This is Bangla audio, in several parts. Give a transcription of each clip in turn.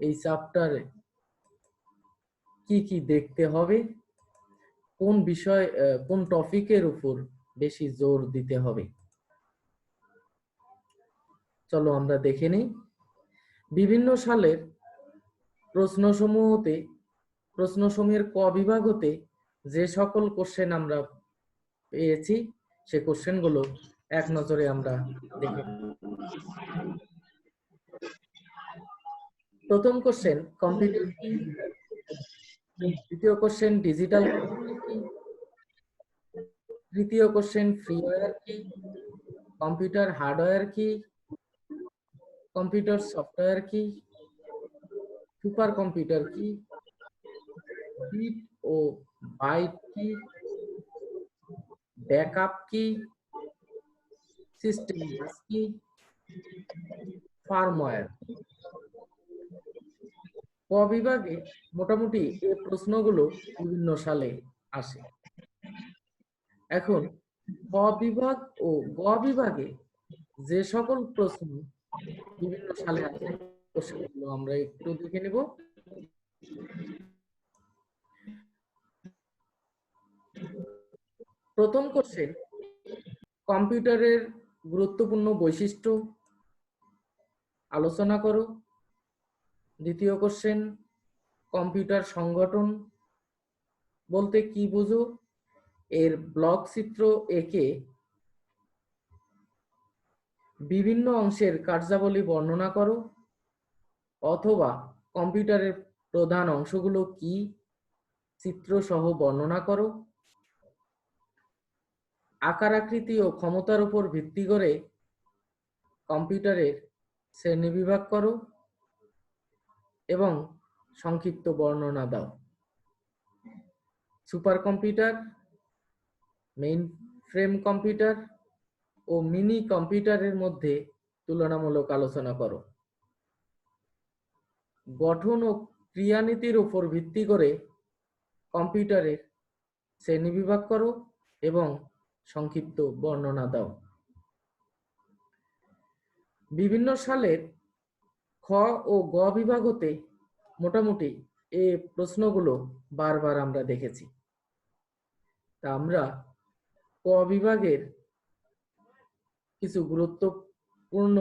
এই চ্যাপ্টারে কি কি দেখতে হবে? কোন বিষয় কোন টপিকের উপর বেশি জোর দিতে হবে? চলো আমরা দেখে নিই। বিভিন্ন সালের প্রশ্নসমূহ হতে প্রশ্নসমূহের ক বিভাগ হতে যে সকল কোশ্চেন আমরা পেয়েছি, সে কোশ্চেনগুলো এক নজরে আমরা দেখে। প্রথম কোশ্চেন কম্পিউটার দ্বিতীয় কোশ্চেন ডিজিটাল তৃতীয় কোশ্চেন ফ্রিওয়্যার কি কম্পিউটার হার্ডওয়্যার কি কম্পিউটার সফটওয়্যার কি সুপার কম্পিউটার কি বিট ও বাইট কি ব্যাকআপ কি সিস্টেম কি ফার্মওয়্যার ক বিভাগে মোটামুটি এই প্রশ্নগুলো বিভিন্ন সালে আসে। এখন, ক বিভাগ ও গ বিভাগে যে সকল প্রশ্ন বিভিন্ন সালে আসে প্রশ্নগুলো আমরা একটু দেখে নেব। প্রথম কোশ্চেন কম্পিউটারের গুরুত্বপূর্ণ বৈশিষ্ট্য আলোচনা করো। দ্বিতীয় কোশ্চেন কম্পিউটার সংগঠন বলতে কি বুঝো? এর ব্লক চিত্র একে বিভিন্ন অংশের কার্যাবলী বর্ণনা করো, অথবা কম্পিউটারের প্রধান অংশগুলো কি? চিত্র সহ বর্ণনা করো। আকার আকৃতি ও ক্ষমতার উপর ভিত্তি করে কম্পিউটারের শ্রেণীবিভাগ করো। এবং সংক্ষিপ্ত বর্ণনা দাও। Super computer main frame computer ও মিনি কম্পিউটারের মধ্যে তুলনামূলক আলোচনা করো। গঠন ও ক্রিয়ানীতির উপর ভিত্তি করে কম্পিউটারের শ্রেণীবিভাগ করো এবং সংক্ষিপ্ত বর্ণনা দাও। বিভিন্ন সালের খ ও গ বিভাগ হতে মোটামুটি এ প্রশ্নগুলো বারবার আমরা দেখেছি। তা আমরা ক বিভাগের কিছু গুরুত্বপূর্ণ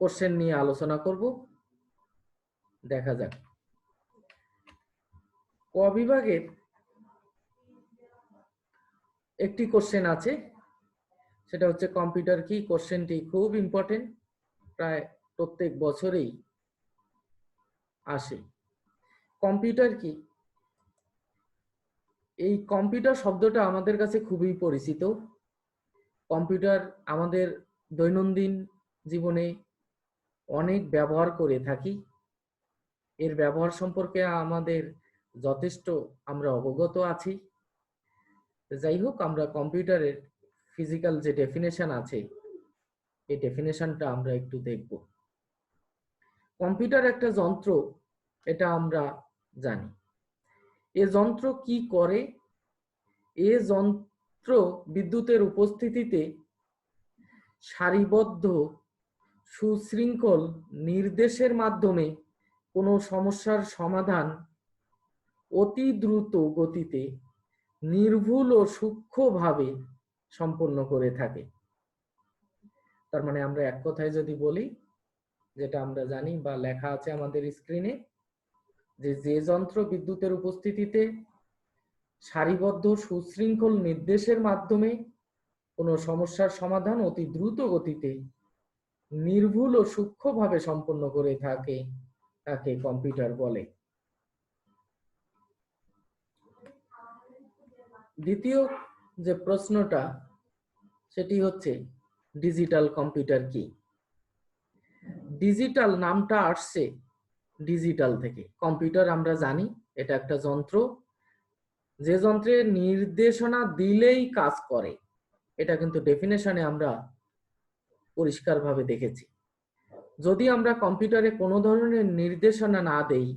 কোশ্চেন নিয়ে আলোচনা করব। দেখা যাক। ক বিভাগের একটি কোশ্চেন আছে। সেটা হচ্ছে কম্পিউটার কি কোশ্চেনটি খুব ইম্পর্টেন্ট প্রায় প্রত্যেক বছরেই আসে। কম্পিউটার কি? এই কম্পিউটার শব্দটা আমাদের কাছে খুবই পরিচিত। কম্পিউটার আমাদের দৈনন্দিন জীবনে অনেক ব্যবহার করে থাকি। এর ব্যবহার সম্পর্কে আমাদের যথেষ্ট আমরা অবগত আছি। যাই হোক, আমরা কম্পিউটারের ফিজিক্যাল যে ডেফিনেশন আছে, এই ডেফিনেশনটা আমরা একটু দেখব। কম্পিউটার একটা যন্ত্র, এটা আমরা জানি। এ যন্ত্র কি করে? এ যন্ত্র বিদ্যুতের উপস্থিতিতে সারিবদ্ধ, সুশৃঙ্খল নির্দেশের মাধ্যমে কোনো সমস্যার সমাধান অতি দ্রুত গতিতে, নির্ভুল ও সূক্ষ্মভাবে সম্পন্ন করে থাকে। তার মানে আমরা এক কথায় যদি বলি যেটা আমরা জানি বা লেখা আছে আমাদের স্ক্রিনে যে যে যন্ত্র বিদ্যুতের উপস্থিতিতে সারিবদ্ধ সুশৃঙ্খল নির্দেশের মাধ্যমে কোনো সমস্যার সমাধান অতি দ্রুত গতিতে নির্ভুল ও সূক্ষ্মভাবে সম্পন্ন করে থাকে, তাকে কম্পিউটার বলে। দ্বিতীয় যে প্রশ্নটা, সেটি হচ্ছে, ডিজিটাল কম্পিউটার কি? ডিজিটাল নামটা আসছে ডিজিটাল থেকে। কম্পিউটার আমরা জানি, এটা একটা যন্ত্র। যে যন্ত্রে নির্দেশনা দিলেই কাজ করে, এটা কিন্তু ডেফিনেশনে আমরা পরিষ্কারভাবে দেখেছি। যদি আমরা কম্পিউটারে কোনো ধরনের নির্দেশনা না দেই,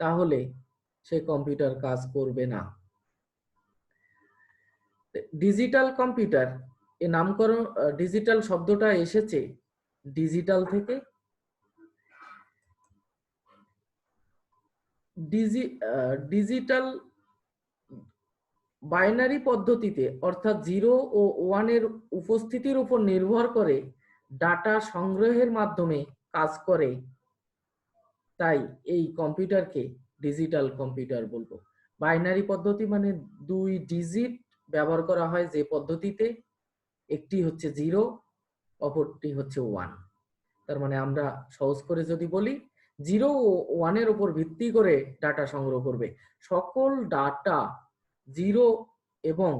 তাহলে সে কম্পিউটার কাজ করবে না। ডিজিটাল কম্পিউটার এ নামকরণ ডিজিটাল শব্দটা এসেছে ডিজিটাল থেকে? ডিজি ডিজিটাল বাইনারি পদ্ধতিতে, অর্থাৎ জিরো ও ওয়ানের উপস্থিতির উপর নির্ভর করে ডাটা সংগ্রহের মাধ্যমে কাজ করে। তাই এই কম্পিউটারকে ডিজিটাল কম্পিউটার বলব। বাইনারি পদ্ধতি মানে দুই ডিজিট ব্যবহার করা হয় যে পদ্ধতিতে। একটি হচ্ছে জিরো অপরটি হচ্ছে ওয়ান তার মানে আমরা সহজ করে যদি বলি জিরো ও ওয়ানের উপর ভিত্তি করে ডাটা সংগ্রহ করবে। সকল ডাটা জিরো এবং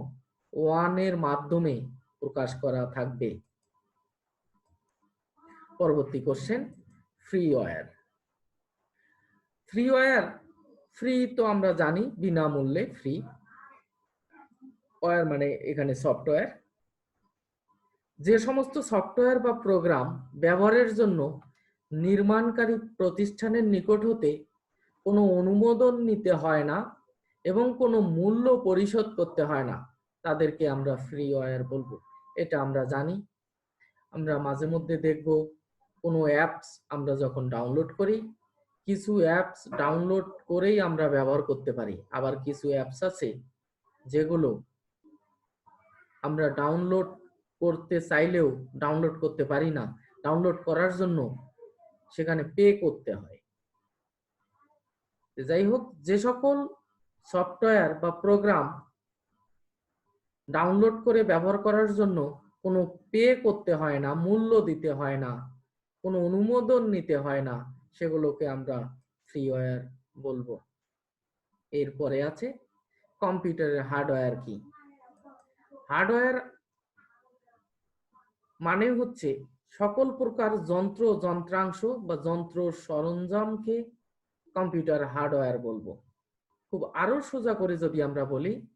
ওয়ানের মাধ্যমে প্রকাশ করা থাকবে। পরবর্তী question freeware freeware free তো আমরা জানি, বিনামূল্যে ফ্রি ওয়ার মানে এখানে সফটওয়্যার যে সমস্ত সফটওয়্যার বা প্রোগ্রাম ব্যবহারের জন্য নির্মাণকারী প্রতিষ্ঠানের নিকট হতে কোনো অনুমোদন নিতে হয় না এবং কোনো মূল্য পরিশোধ করতে হয় না, তাদেরকে আমরা ফ্রি ওয়ার বলব। এটা আমরা জানি। আমরা মাঝে মধ্যে দেখব কোনো অ্যাপস আমরা যখন ডাউনলোড করি, কিছু অ্যাপস ডাউনলোড করেই আমরা ব্যবহার করতে পারি। আবার কিছু অ্যাপস আছে যেগুলো আমরা ডাউনলোড করতে চাইলেও ডাউনলোড করতে পারি না। ডাউনলোড করার জন্য সেখানে পে করতে হয়। যাই হোক, যে সকল সফটওয়্যার বা প্রোগ্রাম ডাউনলোড করে ব্যবহার করার জন্য কোনো পে করতে হয় না, মূল্য দিতে হয় না, কোনো অনুমোদন নিতে হয় না, সেগুলোকে আমরা ফ্রিওয়্যার বলব। এরপরে আছে কম্পিউটারের হার্ডওয়্যার কি? হার্ডওয়্যার মানে হচ্ছে সকল প্রকার যন্ত্র যন্ত্রাংশ বা যন্ত্র সরঞ্জামকে কম্পিউটার হার্ডওয়্যার বলব। খুব আরও সোজা করে যদি আমরা বলি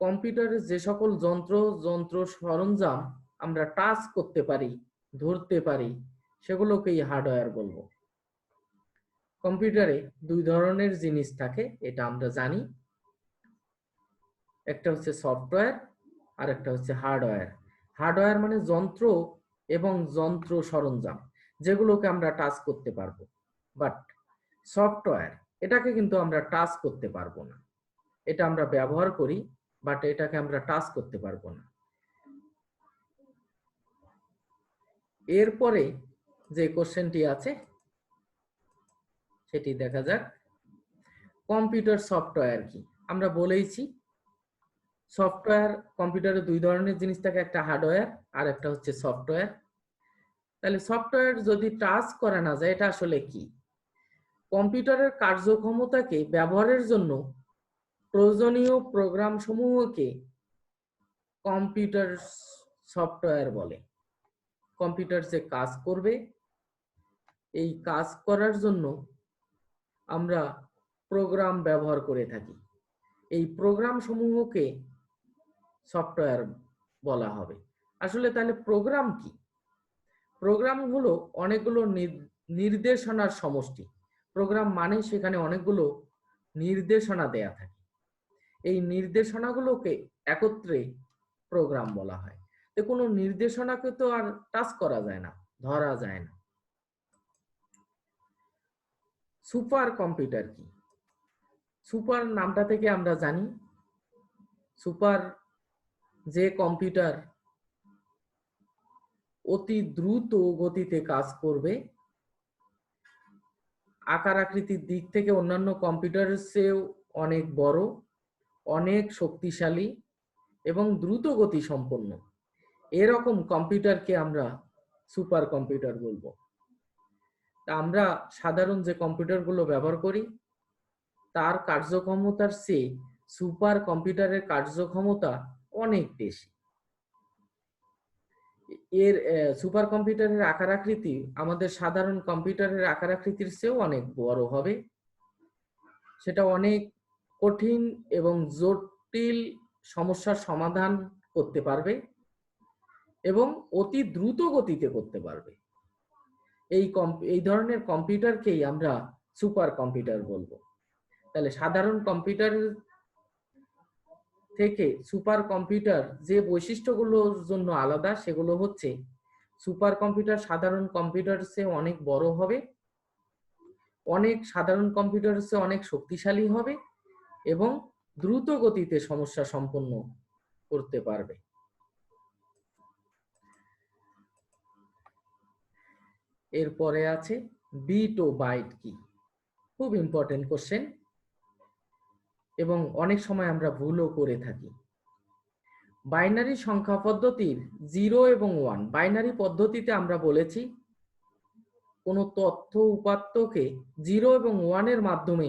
কম্পিউটারের যে সকল যন্ত্র যন্ত্র সরঞ্জাম আমরা টাচ করতে পারি, ধরতে পারি, সেগুলোকেই হার্ডওয়্যার বলব। কম্পিউটারে দুই ধরনের জিনিস থাকে, এটা আমরা জানি। একটা হচ্ছে সফটওয়্যার আর একটা হচ্ছে হার্ডওয়্যার। হার্ডওয়্যার মানে যন্ত্র এবং যন্ত্র সরঞ্জাম, যেগুলোকে আমরা টাচ করতে পারব। বাট সফটওয়্যার, এটাকে কিন্তু আমরা টাচ করতে পারব না। এটা আমরা ব্যবহার করি, বাট এটাকে আমরা টাচ করতে পারব না। এরপরে যে কোশ্চেনটি আছে, সেটি দেখা যাক। কম্পিউটার সফটওয়্যার কি? আমরা বলেইছি সফটওয়্যার, কম্পিউটারে দুই ধরনের জিনিস থাকে, একটা হার্ডওয়্যার আর একটা হচ্ছে সফটওয়্যার। তাহলে সফটওয়্যার যদি টাচ করা না যায়, এটা আসলে কি? কম্পিউটারের কার্যক্ষমতাকে, ব্যবহারের জন্য প্রয়োজনীয় প্রোগ্রাম সমূহকে কম্পিউটার সফটওয়্যার বলে। কম্পিউটার যে কাজ করবে, এই কাজ করার জন্য আমরা প্রোগ্রাম ব্যবহার করে থাকি। এই প্রোগ্রাম সমূহকে সফটওয়্যার বলা হবে। আসলে তাহলে প্রোগ্রাম কি? প্রোগ্রাম হলো অনেকগুলো নির্দেশনার সমষ্টি। প্রোগ্রাম মানে সেখানে অনেকগুলো নির্দেশনা দেয়া থাকে। এই নির্দেশনাগুলোকে একত্রে প্রোগ্রাম বলা হয়। তো কোনো নির্দেশনাকে তো আর টাচ করা যায় না, ধরা যায় না। সুপার কম্পিউটার কি? সুপার নামটা থেকে আমরা জানি। সুপার যে কম্পিউটার অতি দ্রুত গতিতে কাজ করবে, আকার আকৃতির দিক থেকে অন্যান্য কম্পিউটারের চেয়েও অনেক বড়, অনেক শক্তিশালী এবং দ্রুত গতি সম্পন্ন। এরকম কম্পিউটারকে আমরা সুপার কম্পিউটার বলব। আমরা সাধারণ যে কম্পিউটারগুলো ব্যবহার করি, তার কার্যক্ষমতার চেয়ে সুপার কম্পিউটারের কার্যক্ষমতা অনেক বেশি। এর সুপার কম্পিউটারের আকার আকৃতি আমাদের সাধারণ কম্পিউটারের আকার আকৃতির চেয়েও অনেক বড় হবে। সেটা অনেক কঠিন এবং জটিল সমস্যার সমাধান করতে পারবে এবং অতি দ্রুত গতিতে করতে পারবে। এই এই ধরনের কম্পিউটারকেই আমরা সুপার কম্পিউটার বলব। তাহলে সাধারণ কম্পিউটার থেকে সুপার কম্পিউটার যে বৈশিষ্ট্যগুলোর জন্য আলাদা, সেগুলো হচ্ছে সুপার কম্পিউটার সাধারণ কম্পিউটার অনেক বড় হবে, অনেক সাধারণ কম্পিউটারের চেয়ে অনেক শক্তিশালী হবে এবং দ্রুত গতিতে সমস্যা সম্পন্ন করতে পারবে। এরপরে আছে বিট ও বাইট কি খুব ইম্পর্টেন্ট কোশ্চেন এবং অনেক সময় আমরা ভুলও করে থাকি। বাইনারি সংখ্যা পদ্ধতির জিরো এবং ওয়ান বাইনারি পদ্ধতিতে আমরা বলেছি, কোনো তথ্য উপাত্তকে জিরো এবং ওয়ানের মাধ্যমে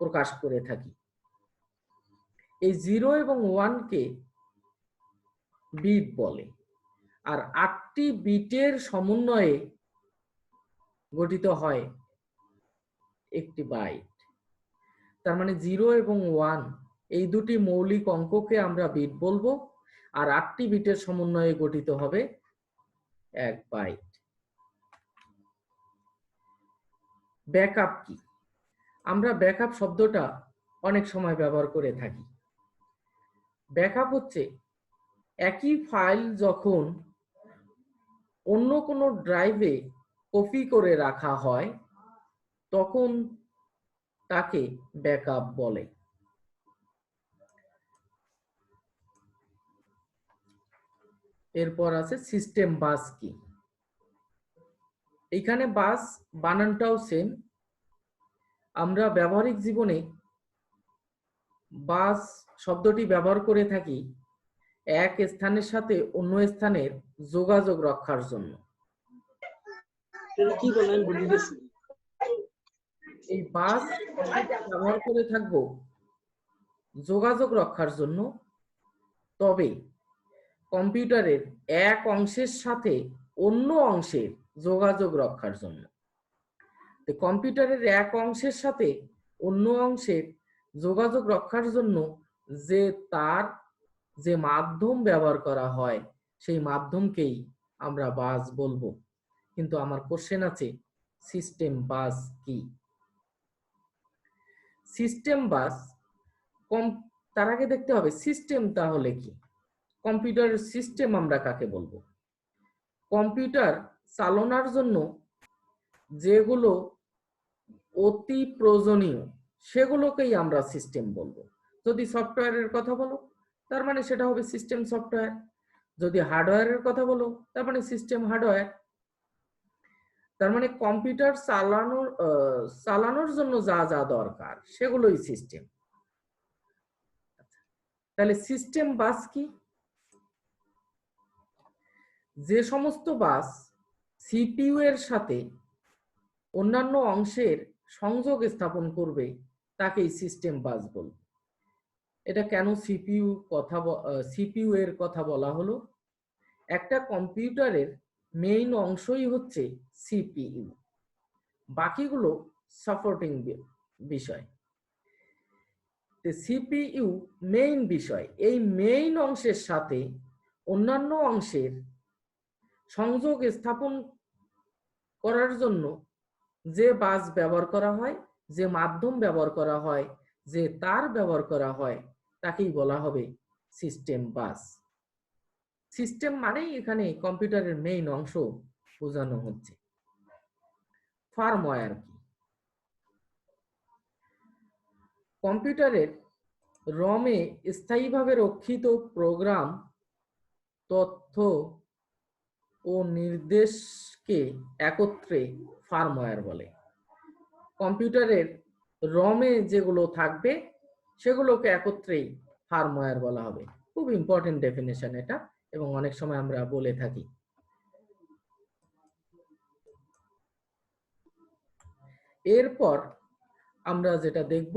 প্রকাশ করে থাকি। এই জিরো এবং ওয়ানকে বিট বলে। আর আটটি বিটের সমন্বয়ে গঠিত হয় একটি বাইট তার মানে জিরো এবং ওয়ান এই দুটি মৌলিক অঙ্ককে আমরা বিট বলব, আর আটটি বিটের সমন্বয়ে গঠিত হবে এক বাইট ব্যাকআপ কি? আমরা ব্যাকআপ শব্দটা অনেক সময় ব্যবহার করে থাকি। ব্যাকআপ হচ্ছে একই ফাইল যখন অন্য কোনো ড্রাইভে কপি করে রাখা হয়, তখন তাকে ব্যাকআপ বলে। এরপর আছে সিস্টেম বাস কি? এখানে বাস বানানটাও সেম আমরা ব্যবহারিক জীবনে বাস শব্দটি ব্যবহার করে থাকি এক স্থানের সাথে অন্য স্থানের যোগাযোগ রক্ষার জন্য। কি বলেন। এই বাস ব্যবহার করে থাকব। যোগাযোগ রক্ষার জন্য। তবে কম্পিউটারের এক অংশের সাথে অন্য অংশের যোগাযোগ রক্ষার জন্য। কম্পিউটারের এক অংশের সাথে অন্য অংশের যোগাযোগ রক্ষার জন্য যে তার যে মাধ্যম ব্যবহার করা হয়, সেই মাধ্যমকেই আমরা বাস বলব। কিন্তু আমার কোশ্চেন আছে সিস্টেম বাস কি? সিস্টেম বাস কম তার আগে দেখতে হবে সিস্টেম তাহলে কি? কম্পিউটারের সিস্টেম আমরা কাকে বলব? কম্পিউটার চালনার জন্য যেগুলো অতি প্রয়োজনীয়, সেগুলোকেই আমরা সিস্টেম বলব। যদি সফটওয়্যারের কথা বলো, তার মানে সেটা হবে সিস্টেম সফটওয়্যার যদি হার্ডওয়্যারের কথা বলো, তার মানে সিস্টেম হার্ডওয়্যার তার মানে কম্পিউটার চালানোর চালানোর জন্য যা যা দরকার, সেগুলোই সিস্টেম তাহলে সিস্টেম বাস কি? যে সমস্ত বাস সিপিইউ এর সাথে অন্যান্য অংশের সংযোগ স্থাপন করবে, তাকেই সিস্টেম বাস বলবে এটা কেন সিপিইউ কথা সিপিইউ এর কথা বলা হলো? একটা কম্পিউটারের মেইন অংশই হচ্ছে সিপিইউ বাকিগুলো সাপোর্টিং বিষয়। সিপিইউ মেইন বিষয়, এই মেইন অংশের সাথে অন্যান্য অংশের সংযোগ স্থাপন করার জন্য যে বাস ব্যবহার করা হয়, যে মাধ্যম ব্যবহার করা হয়, যে তার ব্যবহার করা হয়, তাকেই বলা হবে সিস্টেম বাস সিস্টেম মানেই এখানে কম্পিউটারের মেইন অংশ বোঝানো হচ্ছে। ফার্মওয়্যার কি? কম্পিউটারের রমে স্থায়ীভাবে রক্ষিত প্রোগ্রাম তথ্য ও নির্দেশকে একত্রে ফার্মওয়্যার বলে। কম্পিউটারের রমে যেগুলো থাকবে, সেগুলোকে একত্রেই ফার্মওয়্যার বলা হবে। খুব ইম্পর্টেন্ট ডেফিনেশন এটা। এবং অনেক সময় আমরা বলে থাকি। এরপর আমরা যেটা দেখব,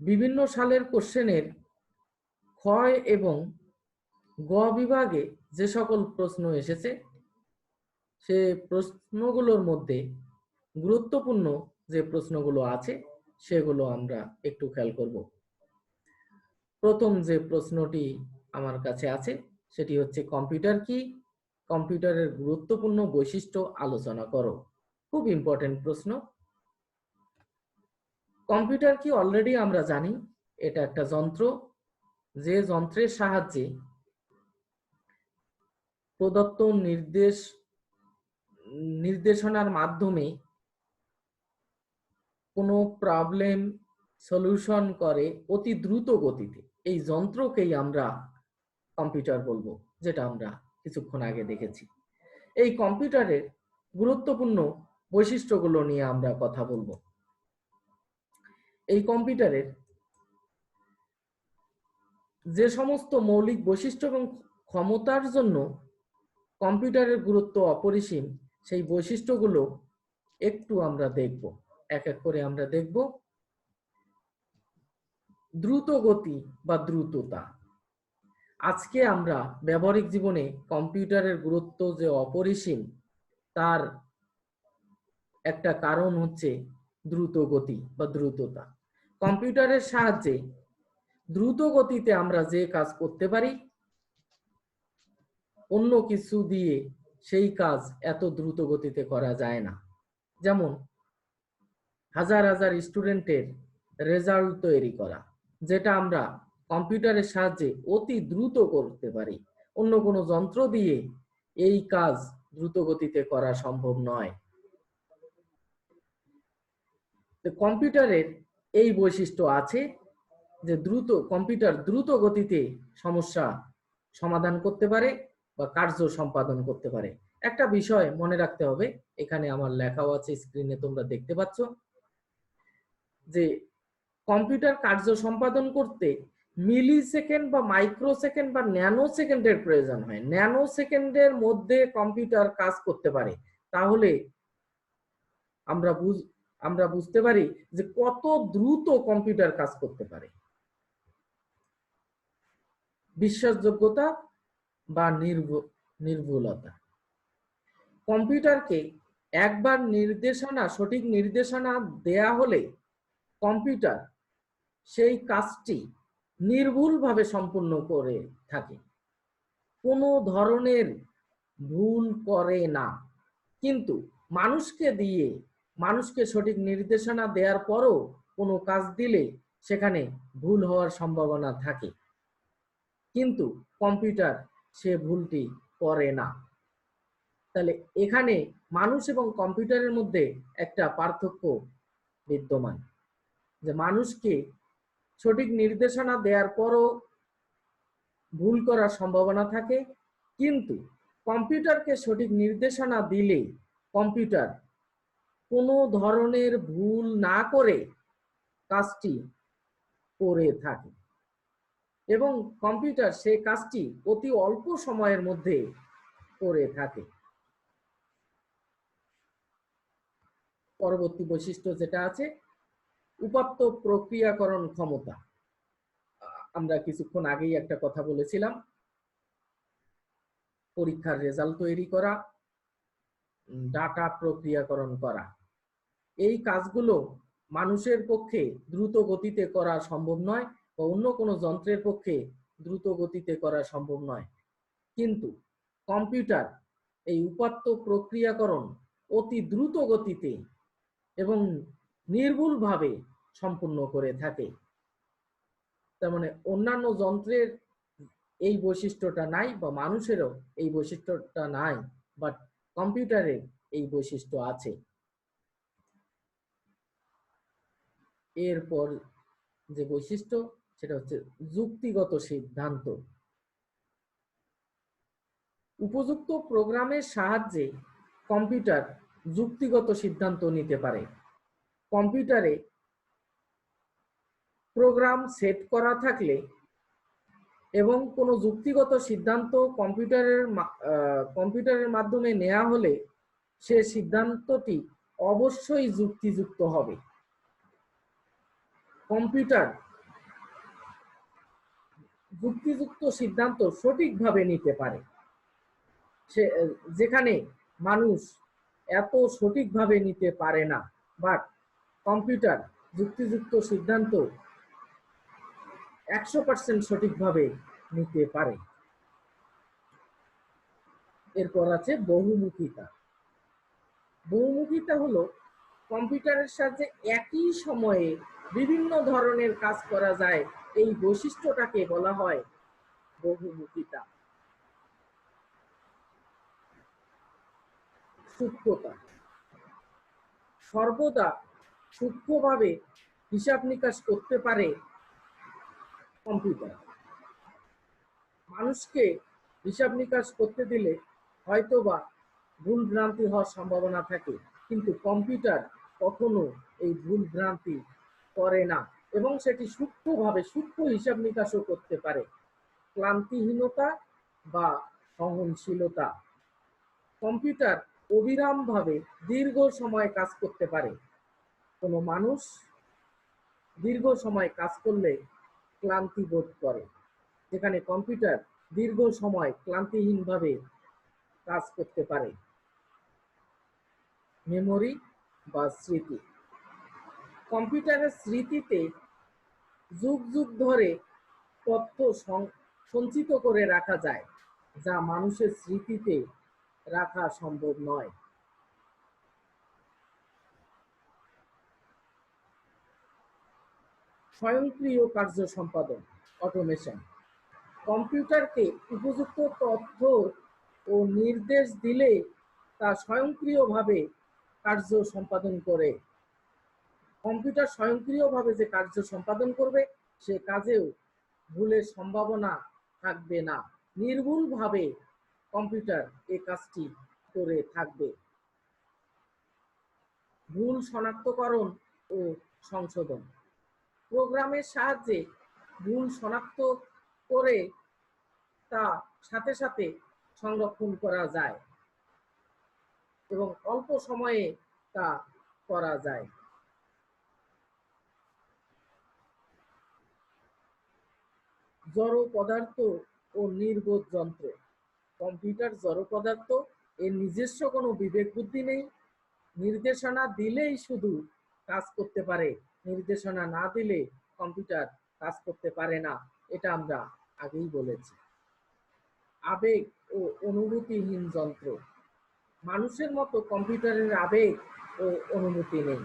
বিভিন্ন সালের কোশ্চেনের ক্ষয় এবং গ বিভাগে যে সকল প্রশ্ন এসেছে, সে প্রশ্নগুলোর মধ্যে গুরুত্বপূর্ণ যে প্রশ্নগুলো আছে, সেগুলো আমরা একটু খেয়াল করব। প্রথম যে প্রশ্নটি আমার কাছে আছে সেটি হচ্ছে কম্পিউটার কি কম্পিউটারের গুরুত্বপূর্ণ বৈশিষ্ট্য আলোচনা করো। খুব ইম্পর্টেন্ট প্রশ্ন। কম্পিউটার কি অলরেডি আমরা জানি, এটা একটা যন্ত্র। যে যন্ত্রের সাহায্যে প্রদত্ত নির্দেশ, নির্দেশনার মাধ্যমে কোনো প্রবলেম সলিউশন করে অতি দ্রুত গতিতে। এই যন্ত্রকেই আমরা কম্পিউটার বলব, যেটা আমরা কিছুক্ষণ আগে দেখেছি। এই কম্পিউটারের গুরুত্বপূর্ণ বৈশিষ্ট্যগুলো নিয়ে আমরা কথা বলব। এই কম্পিউটারের যে সমস্ত মৌলিক বৈশিষ্ট্য এবং ক্ষমতার জন্য কম্পিউটারের গুরুত্ব অপরিসীম, সেই বৈশিষ্ট্যগুলো একটু আমরা দেখব। এক এক করে আমরা দেখব। দ্রুত গতি বা দ্রুততা। আজকে আমরা ব্যবহারিক জীবনে কম্পিউটারের গুরুত্ব যে অপরিসীম, তার একটা কারণ হচ্ছে দ্রুত গতি বা দ্রুততা। কম্পিউটারের সাহায্যে দ্রুত গতিতে আমরা যে কাজ করতে পারি, অন্য কিছু দিয়ে সেই কাজ এত দ্রুত গতিতে করা যায় না। যেমন, হাজার হাজার স্টুডেন্টের রেজাল্ট তৈরি করা, যেটা আমরা কম্পিউটারের সাহায্যে অতি দ্রুত করতে পারি। অন্য কোনো যন্ত্র দিয়ে এই কাজ দ্রুত গতিতে করা সম্ভব নয়। কম্পিউটারের এই বৈশিষ্ট্য আছে যে দ্রুত, কম্পিউটার দ্রুত গতিতে সমস্যা সমাধান করতে পারে বা কার্য সম্পাদন করতে পারে। একটা বিষয় মনে রাখতে হবে, এখানে আমার লেখাও আছে, স্ক্রিনে তোমরা দেখতে পাচ্ছ, যে কম্পিউটার কার্য সম্পাদন করতে মিলি সেকেন্ড বা মাইক্রো সেকেন্ড বা ন্যানো সেকেন্ডের প্রয়োজন হয়। ন্যানো সেকেন্ডের মধ্যে কম্পিউটার কাজ করতে পারে। তাহলে আমরা বুঝ, আমরা বুঝতে পারি যে কত দ্রুত কম্পিউটার কাজ করতে পারে। বিশ্বাসযোগ্যতা বা নির্ভুলতা। কম্পিউটারকে একবার নির্দেশনা, সঠিক নির্দেশনা দেয়া হলে কম্পিউটার সেই কাজটি নির্ভুলভাবে সম্পূর্ণ করে থাকে। কোনো ধরনের ভুল করে না। কিন্তু মানুষকে দিয়ে, মানুষকে সঠিক নির্দেশনা দেওয়ার পরও কোনো কাজ দিলে সেখানে ভুল হওয়ার সম্ভাবনা থাকে। কিন্তু কম্পিউটার সে ভুলটি করে না। তাহলে এখানে মানুষ এবং কম্পিউটারের মধ্যে একটা পার্থক্য বিদ্যমান। যে মানুষকে সঠিক নির্দেশনা দেওয়ার পরও ভুল করার সম্ভাবনা থাকে। কিন্তু কম্পিউটারকে সঠিক নির্দেশনা দিলে কম্পিউটার কোনো ধরনের ভুল না করে কাজটি করে থাকে এবং কম্পিউটার সে কাজটি অতি অল্প সময়ের মধ্যে করে থাকে। পরবর্তী বৈশিষ্ট্য যেটা আছে উপাত্ত প্রক্রিয়াকরণ ক্ষমতা। আমরা কিছুক্ষণ আগেই একটা কথা বলেছিলাম। পরীক্ষার রেজাল্ট তৈরি করা ডাটা প্রক্রিয়াকরণ করা। এই কাজগুলো মানুষের পক্ষে দ্রুত গতিতে করা সম্ভব নয় বা অন্য কোনো যন্ত্রের পক্ষে দ্রুত গতিতে করা সম্ভব নয়। কিন্তু কম্পিউটার এই উপাত্ত প্রক্রিয়াকরণ অতি দ্রুত গতিতে এবং নির্ভুলভাবে সম্পূর্ণ করে থাকে। তার মানে অন্যান্য যন্ত্রের এই বৈশিষ্ট্যটা নাই বা মানুষেরও এই বৈশিষ্ট্যটা নাই বাট কম্পিউটারের এই বৈশিষ্ট্য আছে। এরপর যে বৈশিষ্ট্য, সেটা হচ্ছে যুক্তিগত সিদ্ধান্ত। উপযুক্ত প্রোগ্রামের সাহায্যে কম্পিউটার যুক্তিগত সিদ্ধান্ত নিতে পারে। কম্পিউটারে প্রোগ্রাম সেট করা থাকলে এবং কোনো যুক্তিগত সিদ্ধান্ত কম্পিউটারের কম্পিউটারের মাধ্যমে নেওয়া হলে সে সিদ্ধান্তটি অবশ্যই যুক্তিযুক্ত হবে। কম্পিউটার যুক্তিযুক্ত সিদ্ধান্ত সঠিকভাবে নিতে পারে। সে, যেখানে মানুষ এত সঠিকভাবে নিতে পারে না বাট কম্পিউটার যুক্তিযুক্ত সিদ্ধান্ত একশো পার্সেন্ট সঠিকভাবে নিতে পারে। এরপর আছে বহুমুখিতা। বহুমুখিতা হলো কম্পিউটারের সাথে একই সময়ে বিভিন্ন ধরনের কাজ করা যায়। এই বৈশিষ্ট্যটাকে বলা হয় বহুমুখিতা। সূক্ষ্মতা। সর্বদা সূক্ষ্মভাবে হিসাব নিকাশ করতে পারে কম্পিউটার মানুষকে হিসাব নিকাশ করতে দিলে হয়তোবা ভুল ভ্রান্তি হওয়ার সম্ভাবনা থাকে, কিন্তু কম্পিউটার কখনো এই ভুল ভ্রান্তি করে না এবং সেটি সূক্ষ্মভাবে, সূক্ষ্ম হিসাব নিকাশও করতে পারে। ক্লান্তিহীনতা বা সহনশীলতা। কম্পিউটার অবিরামভাবে দীর্ঘ সময় কাজ করতে পারে। কোনো মানুষ দীর্ঘ সময় কাজ করলে ক্লান্তি বোধ করে। যেখানে কম্পিউটার দীর্ঘ সময় ক্লান্তিহীনভাবে কাজ করতে পারে। মেমোরি বা স্মৃতি। কম্পিউটারের স্মৃতিতে যুগ যুগ ধরে তথ্য সঞ্চিত করে রাখা যায়, যা মানুষের স্মৃতিতে রাখা সম্ভব নয়। স্বয়ংক্রিয় কার্য সম্পাদন অটোমেশন কম্পিউটারকে উপযুক্ত তথ্য ও নির্দেশ দিলে তা স্বয়ংক্রিয়ভাবে কার্য সম্পাদন করে। কম্পিউটার স্বয়ংক্রিয়ভাবে যে কার্য সম্পাদন করবে, সে কাজেও ভুলের সম্ভাবনা থাকবে না। নির্ভুলভাবে কম্পিউটার এই কাজটি করে থাকবে। ভুল শনাক্তকরণ ও সংশোধন। প্রোগ্রামের সাহায্যে ভুল শনাক্ত করে তা সাথে সাথে সংরক্ষণ করা যায় এবং অল্প সময়ে তা করা যায়। জড় পদার্থ ও নির্বোধ যন্ত্র। কম্পিউটার জড় পদার্থ, এর নিজস্ব কোনো বিবেক বুদ্ধি নেই। নির্দেশনা দিলেই শুধু কাজ করতে পারে। নির্দেশনা না দিলে কম্পিউটার কাজ করতে পারে না, এটা আমরা আগেই বলেছি। আবেগ ও অনুভূতিহীন যন্ত্র। মানুষের মতো কম্পিউটারের আবেগ ও অনুভূতি নেই।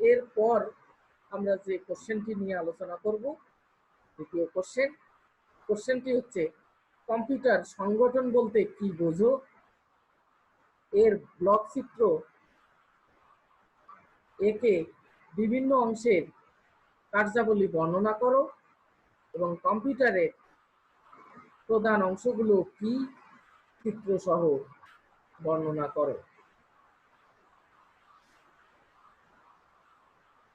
এরপর আমরা যে কোশ্চেনটি নিয়ে আলোচনা করব, দ্বিতীয় কোশ্চেন। কোশ্চেনটি হচ্ছে, কম্পিউটার সংগঠন বলতে কি বোঝো? এর ব্লক চিত্র একে বিভিন্ন অংশের কার্যাবলী বর্ণনা করো এবং কম্পিউটারের প্রধান অংশগুলো কি? চিত্র সহ বর্ণনা করো।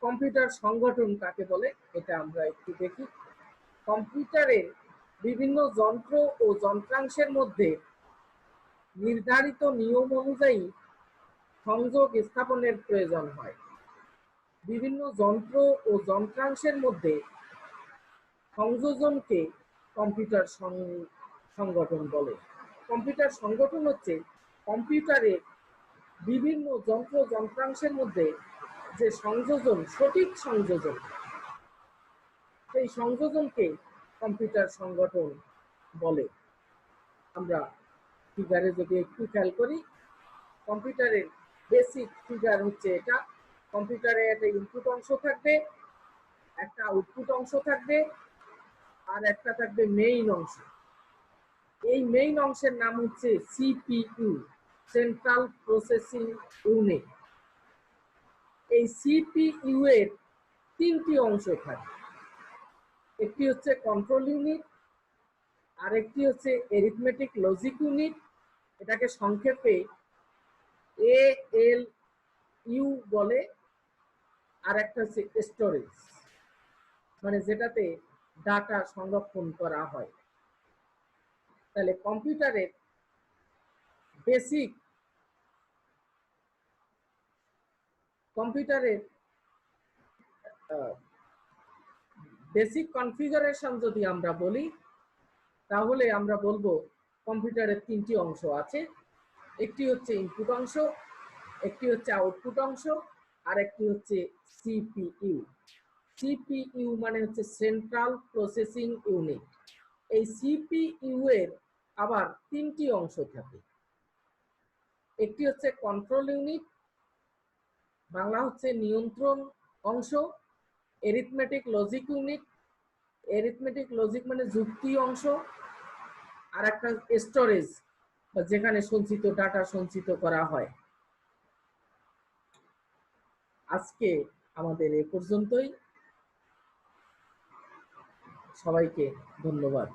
কম্পিউটার সংগঠন কাকে বলে? এটা আমরা একটু দেখি। কম্পিউটারের বিভিন্ন যন্ত্র ও যন্ত্রাংশের মধ্যে নির্ধারিত নিয়ম অনুযায়ী সংযোগ স্থাপনের প্রয়োজন হয়। বিভিন্ন যন্ত্র ও যন্ত্রাংশের মধ্যে সংযোজনকে কম্পিউটার সংগঠন বলে। কম্পিউটার সংগঠন হচ্ছে কম্পিউটারের বিভিন্ন যন্ত্র যন্ত্রাংশের মধ্যে যে সংযোজন, সঠিক সংযোজন, সেই সংযোজনকে কম্পিউটার সংগঠন বলে। আমরা ফিগারে যদি একটু খেয়াল করি, কম্পিউটারের বেসিক ফিগার হচ্ছে এটা। কম্পিউটারে একটা ইনপুট অংশ থাকবে, একটা আউটপুট অংশ থাকবে, আর একটা থাকবে মেইন অংশ। এই মেইন অংশের নাম হচ্ছে সিপিইউ সেন্ট্রাল প্রসেসিং ইউনিট এই সিপিইউ এর তিনটি অংশ থাকে। একটি হচ্ছে কন্ট্রোল ইউনিট আরেকটি হচ্ছে এরিথমেটিক লজিক ইউনিট এটাকে সংক্ষেপে এ এল ইউ বলে। আর একটা হচ্ছে স্টোরেজ মানে যেটাতে ডাটা সংরক্ষণ করা হয়। তাহলে কম্পিউটারের বেসিক কম্পিউটারের বেসিক কনফিগারেশন যদি আমরা বলি, তাহলে আমরা বলব কম্পিউটারের তিনটি অংশ আছে। একটি হচ্ছে ইনপুট অংশ, একটি হচ্ছে আউটপুট অংশ আর একটি হচ্ছে সিপিইউ। সিপিইউ মানে হচ্ছে সেন্ট্রাল প্রসেসিং ইউনিট। এই সিপিইউ এর আবার তিনটি অংশ থাকে। একটি হচ্ছে কন্ট্রোল ইউনিট, বাংলা হচ্ছে নিয়ন্ত্রণ অংশ arithmetic logic unit arithmetic logic মানে যুক্তি অংশ আর একটা স্টোরেজ, যেখানে সঞ্চিত ডাটা সঞ্চিত করা হয়। আজকে আমাদের এ পর্যন্তই। সবাইকে ধন্যবাদ।